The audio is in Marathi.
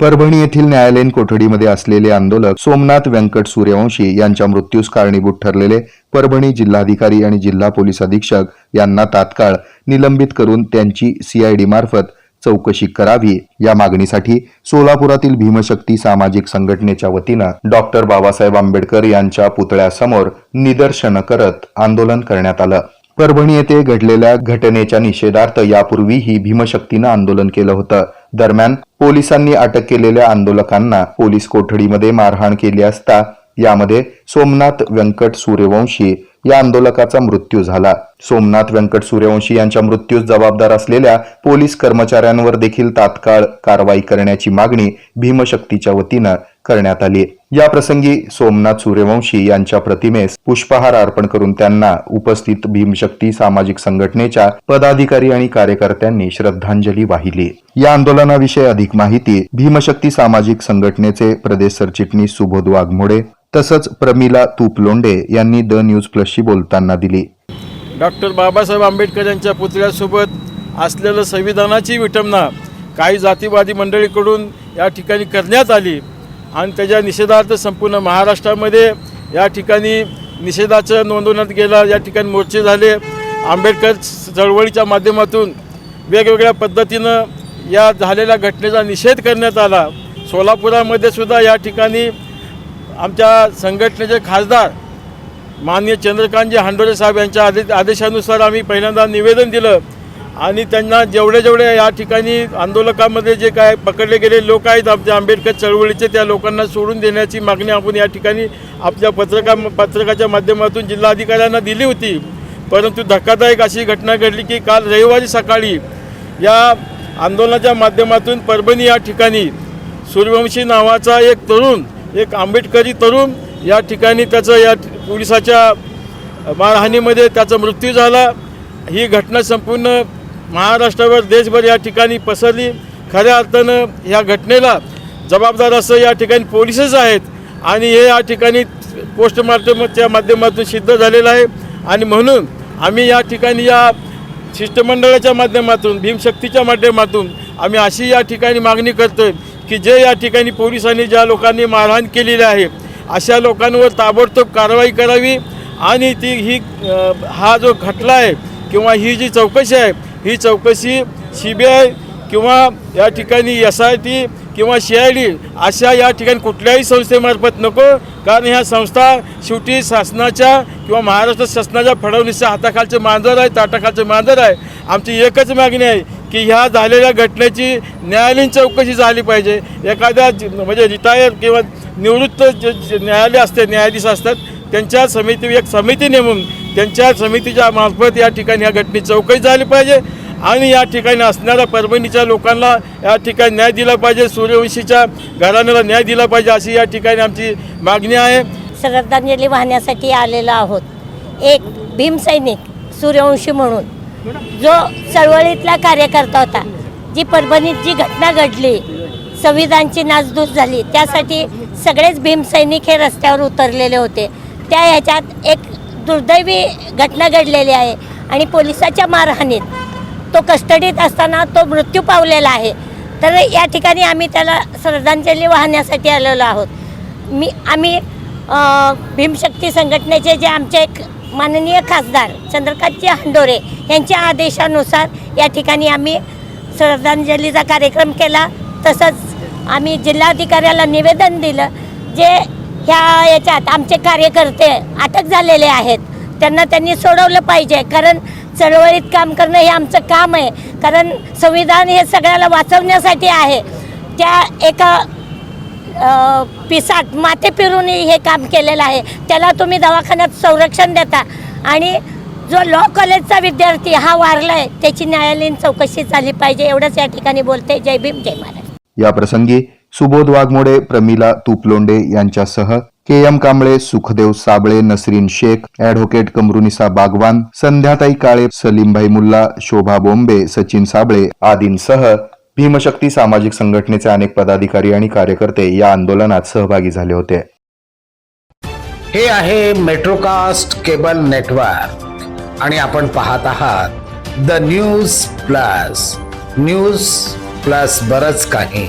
परभणी येथील न्यायालयीन कोठडीमध्ये असलेले आंदोलक सोमनाथ व्यंकट सूर्यवंशी यांच्या मृत्यूस कारणीभूत ठरलेले परभणी जिल्हाधिकारी आणि जिल्हा पोलीस अधीक्षक यांना तात्काळ निलंबित करून त्यांची सीआयडी मार्फत चौकशी करावी या मागणीसाठी सोलापुरातील भीमशक्ती सामाजिक संघटनेच्या वतीनं डॉक्टर बाबासाहेब आंबेडकर यांच्या पुतळ्यासमोर निदर्शनं करत आंदोलन करण्यात आलं. परभणी येथे घडलेल्या घटनेच्या निषेधार्थ यापूर्वीही भीमशक्तीनं आंदोलन केलं होतं. दरम्यान पोलिसांनी अटक केलेल्या आंदोलकांना पोलीस कोठडीमध्ये मारहाण केली असता यामध्ये सोमनाथ व्यंकट सूर्यवंशी या आंदोलकाचा मृत्यू झाला. सोमनाथ व्यंकट सूर्यवंशी यांच्या मृत्यूस जबाबदार असलेल्या पोलीस कर्मचाऱ्यांवर देखील तात्काळ कारवाई करण्याची मागणी भीमशक्तीच्या वतीनं करण्यात आली. या प्रसंगी सोमनाथ सूर्यवंशी यांच्या प्रतिमेस पुष्पहार अर्पण करून त्यांना उपस्थित भीमशक्ती सामाजिक संघटनेच्या पदाधिकारी आणि कार्यकर्त्यांनी श्रद्धांजली वाहिली. या आंदोलनाविषयी अधिक माहिती भीमशक्ती सामाजिक संघटनेचे प्रदेश सरचिटणीस सुबोध वाघमोडे तसंच प्रमिला तुपलोंडे यांनी द न्यूज प्लसशी बोलताना दिली. डॉक्टर बाबासाहेब आंबेडकर यांच्या पुतळ्यासोबत असलेलं संविधानाची विटंबना काही जातीवादी मंडळीकडून या ठिकाणी करण्यात आली आणि त्याच्या निषेधार्थ संपूर्ण महाराष्ट्रामध्ये या ठिकाणी निषेधाचं नोंदवण्यात गेला. या ठिकाणी मोर्चे झाले. आंबेडकर चळवळीच्या माध्यमातून वेगवेगळ्या पद्धतीनं या झालेल्या घटनेचा निषेध करण्यात आला. सोलापुरामध्ये सुद्धा या ठिकाणी आमच्या संघटनेचे खासदार माननीय चंद्रकांतजी हांडोरे साहेब यांच्या आदे आदेशानुसार आम्ही पहिल्यांदा निवेदन दिलं आणि त्यांना जेवढे जेवढे या ठिकाणी आंदोलकामध्ये जे काय पकडले गेले लोक आहेत आमच्या आंबेडकर चळवळीचे त्या लोकांना सोडून देण्याची मागणी आपण या ठिकाणी आपल्या पत्रका पत्रकाच्या माध्यमातून जिल्हाधिकाऱ्यांना दिली होती. परंतु धक्कादायक अशी घटना घडली की काल रविवारी सकाळी या आंदोलनाच्या माध्यमातून परभणी या ठिकाणी सूर्यवंशी नावाचा एक तरुण एक आंबेडकरी तरुण या ठिकाणी त्याचं या पोलिसाच्या मारहाणीमध्ये त्याचा मृत्यू झाला. ही घटना संपूर्ण महाराष्ट्रावर देशभर या ठिकाणी पसरली. खऱ्या अर्थानं ह्या घटनेला जबाबदार असं या ठिकाणी पोलिसच आहेत आणि हे या ठिकाणी पोस्टमार्टमच्या माध्यमातून सिद्ध झालेलं आहे. आणि म्हणून आम्ही या ठिकाणी या शिष्टमंडळाच्या माध्यमातून भीमशक्तीच्या माध्यमातून आम्ही अशी या ठिकाणी मागणी करतोय की जे या ठिकाणी पोलिसांनी ज्या लोकांनी मारहाण केलेली आहे अशा लोकांवर ताबडतोब कारवाई करावी आणि ती ही हा जो खटला आहे किंवा ही जी चौकशी आहे ही चौकशी सी बी आय किंवा या ठिकाणी एस आय टी किंवा सी आय डी अशा या ठिकाणी कुठल्याही संस्थेमार्फत नको कारण ह्या संस्था शेवटी शासनाच्या किंवा महाराष्ट्र शासनाच्या फडणवीसच्या हाताखालचं मांजर आहे ताटाखालचं मांजर आहे. आमची एकच मागणी आहे की ह्या झालेल्या घटनेची न्यायालयीन चौकशी झाली पाहिजे. एखाद्या म्हणजे रिटायर किंवा निवृत्त जे जे न्यायालय असते न्यायाधीश असतात त्यांच्या समिती एक समिती नेमून त्यांच्या समितीच्या मार्फत या ठिकाणी या घटनेची चौकशी झाली पाहिजे आणि या ठिकाणी असणाऱ्या परभणीच्या लोकांना या ठिकाणी न्याय दिला पाहिजे सूर्यवंशीच्या घराण्याला न्याय दिला पाहिजे अशी या ठिकाणी आमची मागणी आहे. श्रद्धांजली वाहण्यासाठी आलेलो आहोत. एक भीमसैनिक सूर्यवंशी म्हणून. जो चळवळीतला कार्यकर्ता होता जी परभणीत जी घटना घडली संविधानची नासधूस झाली त्यासाठी सगळेच भीमसैनिक हे रस्त्यावर उतरलेले होते. त्या ह्याच्यात एक दुर्दैवी घटना घडलेली आहे आणि पोलिसाच्या मारहाणीत तो कस्टडीत असताना तो मृत्यू पावलेला आहे. तर या ठिकाणी आम्ही त्याला श्रद्धांजली वाहण्यासाठी आलेलो आहोत. मी आम्ही भीमशक्ती संघटनेचे जे आमचे एक माननीय खासदार चंद्रकांतजी हंडोरे यांच्या आदेशानुसार या ठिकाणी आम्ही श्रद्धांजलीचा कार्यक्रम केला. तसंच आम्ही जिल्हाधिकाऱ्याला निवेदन दिलं जे ह्या याच्यात आमचे कार्यकर्ते अटक झालेले आहेत. त्यांना त्यांनी सोडवलं पाहिजे. कारण चळवळीत काम करणं हे आमचं काम आहे. कारण संविधान हे सगळ्याला वाचवण्यासाठी आहे. त्या एका अ, पिसाट माते पिरून हे काम केलेलं आहे. त्याला तुम्ही दवाखान्यात संरक्षण देता. आणि जो लॉ कॉलेजचा विद्यार्थी हा वारला आहे त्याची न्यायालयीन चौकशी झाली पाहिजे. एवढंच या ठिकाणी बोलते. जय भीम जय महाराज या प्रसंगी सुबोध वाघमोडे प्रमिला तुपलोंडे यांच्यासह K M Kamble Sukhdev Sable Nasreen Shaikh advocate Kamrunnisa Bagwan Sandhyatai Kale Salimbhai Mulla Shobha Bombe Sachin Sable आदींसह भीमशक्ती सामाजिक संघटनेचे अनेक पदाधिकारी आणि कार्यकर्ते या आंदोलनात सहभागी झाले होते. हे आहे मेट्रोकास्ट केबल नेटवर्क आणि आपण पाहत आहात the news plus news plus बरच काही.